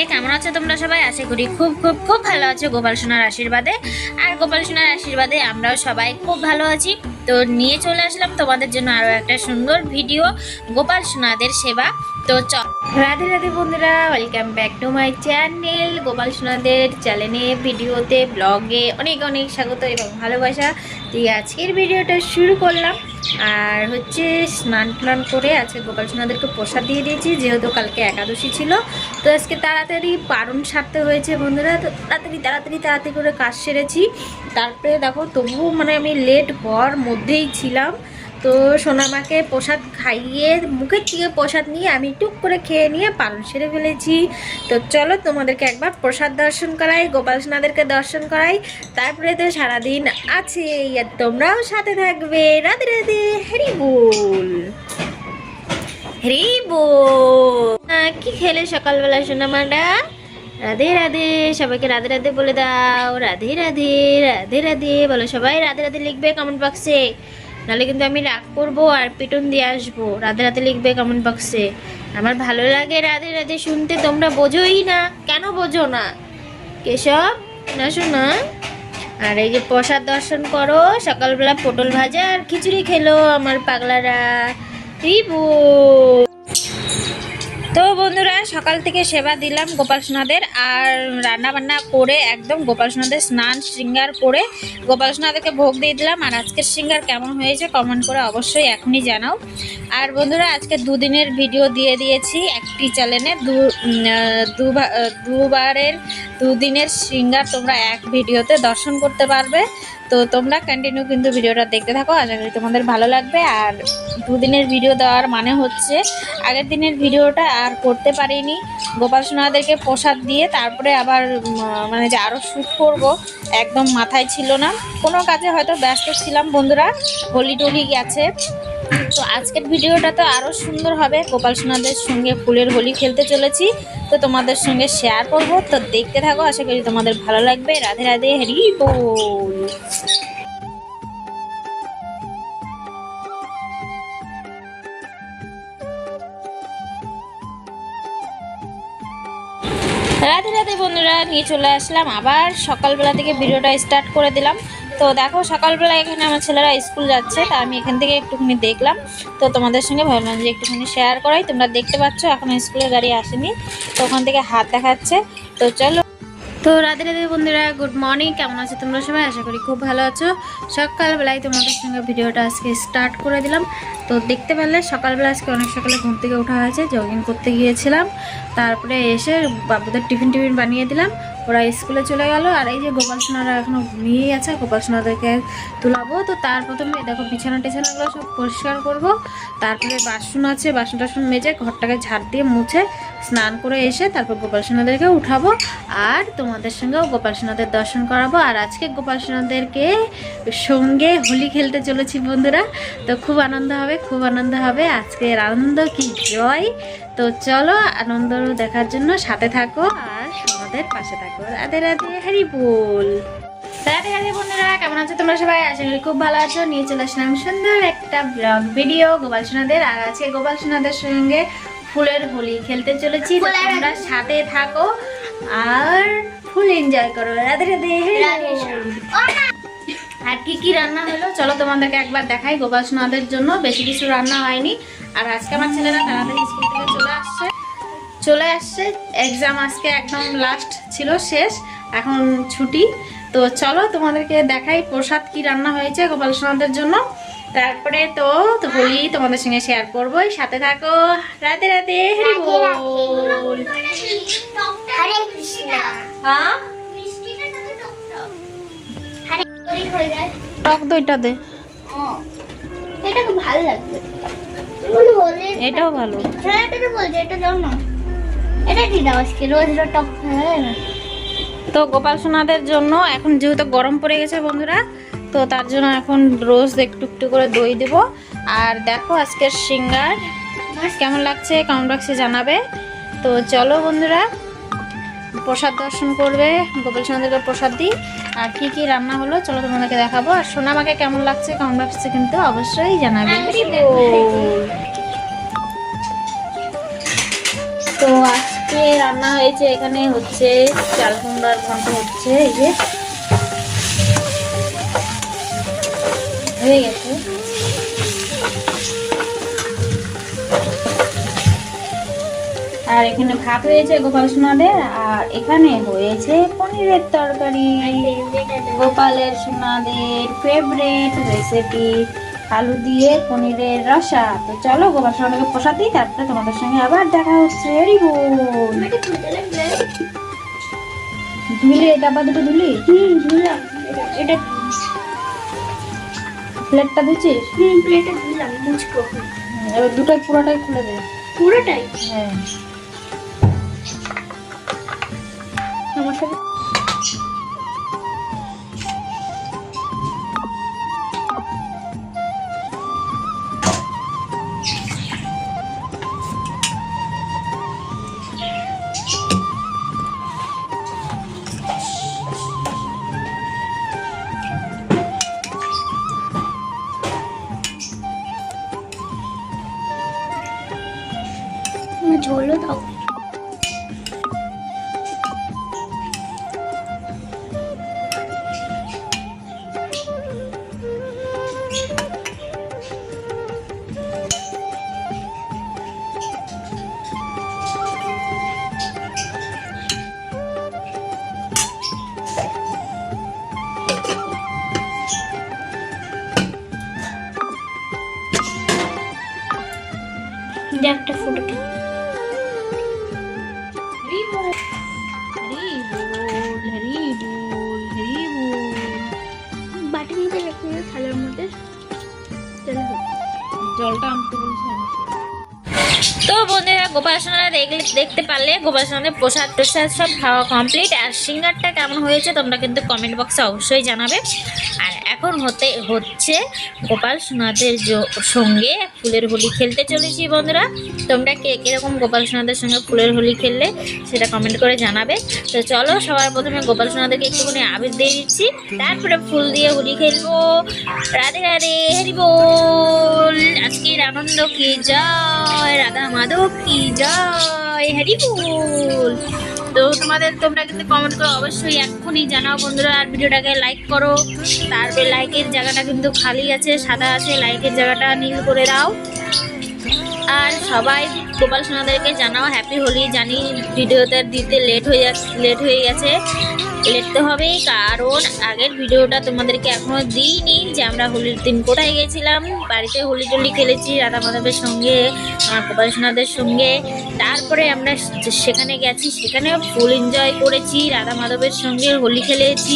রাধে কেমন আছো তোমরা সবাই? আশা করি খুব খুব খুব ভালো আছো গোপাল সোনার আশীর্বাদে। আর গোপাল সোনার আশীর্বাদে আমরাও সবাই খুব ভালো আছি। তো নিয়ে চলে আসলাম তোমাদের জন্য আরও একটা সুন্দর ভিডিও। গোপাল সোনাদের সেবা। তো চ রাধে রাধে বন্ধুরা welcome back to my channel Gopal সোনাদের চ্যানেলে ভিডিওতে ব্লগে অনেক অনেক স্বাগত এবং ভালোবাসা। দিয়ে আজকের ভিডিওটা শুরু করলাম। আর হচ্ছে স্নান টান করে আজকে গোপাল সোনাদেরকে প্রসাদ দিয়ে দিয়েছি, যেহেতু কালকে একাদশী ছিল। তো আজকে তাড়াতাড়ি পারণ সারতে হয়েছে বন্ধুরা। তো তাড়াতাড়ি তাড়াতাড়ি তাড়াতাড়ি করে কাজ সেরেছি। তারপরে দেখো, তবুও মানে আমি লেট হওয়ার মধ্যেই ছিলাম। তো সোনামাকে প্রসাদ খাইয়ে, মুখের থেকে প্রসাদ নিয়ে আমি টুক করে খেয়ে নিয়ে পালন সেরে ফেলেছি। তো চলো তোমাদেরকে একবার প্রসাদ দর্শন করাই, গোপাল সোনাদেরকে দর্শন করাই। তারপরে তো সারাদিন আছে, আর তোমরাও সাথে থাকবে। রাধে রাধে, হরি বল। হরি বল। কি খেলে সকালবেলা সোনামাটা? রাধে রাধে, সবাইকে রাধে রাধে বলে দাও। রাধে রাধে রাধে রাধে, বলো সবাই রাধে রাধে লিখবে কমেন্ট বক্সে নাহলে কিন্তু আমি রাগ করব আর পিটন দিয়ে আসব। রাধে রাধে লিখবে কমেন্ট বক্সে আমার ভালো লাগে রাধে রাধে শুনতে, তোমরা বোঝোই না। কেন বোঝো না? কেশব, না শোনা আর এই যে প্রসাদ দর্শন করো, সকালবেলা পটল ভাজা আর খিচুড়ি খেলো আমার পাগলারা। রিবু। তো বন্ধুরা, সকাল থেকে সেবা দিলাম গোপাল সোনাদের আর রান্না বান্না করে একদম গোপাল সোনাদের স্নান, শৃঙ্গার করে গোপাল সোনাদেরকে ভোগ দিয়ে দিলাম। আর আজকের শৃঙ্গার কেমন হয়েছে কমেন্ট করে অবশ্যই এখনই জানাও। আর বন্ধুরা, আজকে দুদিনের ভিডিও দিয়ে দিয়েছি একটি চ্যানেলে দুবারের, দুদিনের শৃঙ্গার তোমরা এক ভিডিওতে দর্শন করতে পারবে। তো তোমরা কন্টিনিউ কিন্তু ভিডিওটা দেখতে থাকো, আশা করি তোমাদের ভালো লাগবে। আর দুদিনের ভিডিও দেওয়ার মানে হচ্ছে, আগের দিনের ভিডিওটা আর করতে পারিনি। গোপাল সোনাদেরকে প্রসাদ দিয়ে তারপরে আবার মানে যে আরও শ্যুট করব, একদম মাথায় ছিল না। কোনো কাজে হয়তো ব্যস্ত ছিলাম বন্ধুরা হোলি টোলি গেছে। তো আজকের ভিডিওটা তো আরও সুন্দর হবে। গোপাল সোনাদের সঙ্গে ফুলের হোলি খেলতে চলেছি। তো তোমাদের সঙ্গে শেয়ার করব। তো দেখতে থাকো, আশা করি তোমাদের ভালো লাগবে। রাধে রাধে, হরি বল। রাধে রাধে বন্ধুরা, নিয়ে চলে আসলাম। আবার সকালবেলা থেকে ভিডিওটা স্টার্ট করে দিলাম। তো দেখো সকালবেলা এখানে আমার ছেলেরা স্কুল যাচ্ছে, তা আমি এখান থেকে একটুখানি দেখলাম। তো তোমাদের সঙ্গে ভাবলাম যে একটুখানি শেয়ার করাই। তোমরা দেখতে পাচ্ছ, এখন স্কুলের গাড়ি আসেনি, তো ওখান থেকে হাত দেখাচ্ছে। তো চলো। তো রাধে রাধে বন্ধুরা গুড মর্নিং কেমন আছো তোমরা সবাই? আশা করি খুব ভালো আছো। সকালবেলায় তোমাদের সঙ্গে ভিডিওটা আজকে স্টার্ট করে দিলাম। তো দেখতে পারলে সকালবেলা আজকে অনেক সকালে ঘুম থেকে ওঠা হয়েছে জগিং করতে গিয়েছিলাম। তারপরে এসে বাবুদের টিফিন টিফিন বানিয়ে দিলাম। ওরা স্কুলে চলে গেল আর এই যে গোপাল সোনারা এখনও ঘুমিয়েই আছে গোপাল সোনাদেরকে তুলাবো। তো তার প্রথমে দেখো বিছানা টিছানাগুলো সব পরিষ্কার করব। তারপরে বাসন আছে, বাসন টাসন মেজে ঘরটাকে ঝাড় দিয়ে মুছে স্নান করে এসে তারপর গোপাল সোনাদেরকে উঠাবো আর তোমাদের সঙ্গেও গোপাল সোনাদের দর্শন করাবো। আর আজকে গোপাল সোনাদেরকে সঙ্গে হোলি খেলতে চলেছি বন্ধুরা। তো খুব আনন্দ হবে, খুব আনন্দ হবে। আজকের আনন্দ কি? জয়। তো চলো আনন্দ দেখার জন্য সাথে থাকো আর সোনাদের পাশে থাকো। রাধে রাধে হরি বল। রাধে রাধে বন্ধুরা কেমন আছো তোমরা সবাই? আশা করি খুব ভালো আছো। নিয়ে চলে আসলাম সুন্দর একটা ব্লগ ভিডিও গোপাল সোনাদের আর আজকে গোপাল সোনাদের সঙ্গে ফুলের হোলি খেলতে চলেছি। তোমরা সাথে থাকো আর ফুল এনজয় করো। রাধে রাধে। আর কি কি রান্না হলো? চলো তোমাদেরকে একবার দেখাই গোপাল সোনাদের জন্য। বেশি কিছু রান্না হয়নি। আর আজকে আমার ছেলেরা তাড়াতাড়ি স্কুল থেকে চলে আসছে। চলে আসছে। এক্সাম আজকে একদম লাস্ট ছিল শেষ। এখন ছুটি। তো চলো তোমাদেরকে দেখাই প্রসাদ কি রান্না হয়েছে গোপাল সোনাদের জন্য। তারপরে তো তো হোলি তোমাদের সঙ্গে শেয়ার করবোই। সাথে থাকো। রাতে রাতে হরি বল। হরে কৃষ্ণ। হ্যাঁ? টক দইটা দে। এটা ভালো লাগবে। এটাও ভালো। হ্যাঁ এটা তো বলছে এটা দাও না। এটা কি দাও আজকে রোজ রোজ টক না। তো গোপাল সোনাদের জন্য এখন যেহেতু গরম পড়ে গেছে বন্ধুরা তো তার জন্য এখন রোজ একটু একটু করে দই দেব। আর দেখো আজকের সিঙ্গার কেমন লাগছে কমেন্ট বক্সে জানাবে। তো চলো বন্ধুরা প্রসাদ দর্শন করবে গোপাল সোনাদেরকে প্রসাদ দিই। আর কি কি রান্না হলো চলো তোমাদেরকে দেখাবো। আর সোনামাকে কেমন লাগছে কমেন্ট বক্সে কিন্তু অবশ্যই জানাবে। তো আজ- আজকে রান্না হয়েছে এখানে হচ্ছে চাল কুমড়ার ঘন্ট হচ্ছে এই যে। হয়ে গেছে। আর এখানে ভাত হয়েছে গোপাল সোনাদের আর এখানে হয়েছে পনিরের তরকারি। গোপালের সোনাদের ফেভারিট রেসিপি আলু দিয়ে পনিরের রসা। তো চলো গোপাল প্রসাদ দিই তারপরে তোমাদের সঙ্গে আবার দেখা হচ্ছে। রেডি ধুলি ডাব্বা দুটো ধুলি? হুম ধুলাম। এটা প্লেটটা দিচ্ছিস? হুম প্লেটে ধুলাম মুছবো। এবার দুটোই পুরোটাই খুলে দে। পুরোটাই? হ্যাঁ। তো বন্ধুরা গোপাল সোনারা দেখলে দেখতে পারলে গোপাল সোনাদের প্রসাদ প্রসাদ সব খাওয়া কমপ্লিট আর সিঙ্গারটা কেমন হয়েছে তোমরা কিন্তু কমেন্ট বক্সে অবশ্যই জানাবে। আর এখন হতে হচ্ছে গোপাল সোনাদের সঙ্গে ফুলের হোলি খেলতে চলেছি বন্ধুরা। তোমরা কে কীরকম গোপাল সোনাদের সঙ্গে ফুলের হোলি খেললে সেটা কমেন্ট করে জানাবে। তো চলো সবার প্রথমে গোপাল সোনাদেরকে একটুখানি আবির দিয়ে দিচ্ছি। তারপরে ফুল দিয়ে হোলি খেলব। রাধে রাধে, হরি বল। আজকের আনন্দ কি জয়? রাধা মাধব কি জয়? হরি বল। তো তোমাদের তোমরা কিন্তু কমেন্ট করে অবশ্যই এক্ষুনি জানাও বন্ধুরা, আর ভিডিওটাকে লাইক করো। তারপরে লাইকের জায়গাটা কিন্তু খালি আছে, সাদা আছে লাইকের জায়গাটা নীল করে দাও। আর সবাই গোপাল সোনাদেরকে জানাও হ্যাপি হোলি, জানি ভিডিওতে দিতে লেট হয়ে লেট হয়ে গেছে। লেট হবে, কারণ আগের ভিডিওটা তোমাদেরকে এখনও দিইনি যে আমরা হোলির দিন কোথায় গেছিলাম। বাড়িতে হোলি টোলি খেলেছি, রাধা মাধবের সঙ্গে আমার গোপাল সঙ্গে। তারপরে আমরা সেখানে গেছি সেখানে ফুল এনজয় করেছি, রাধা মাধবের সঙ্গে হোলি খেলেছি।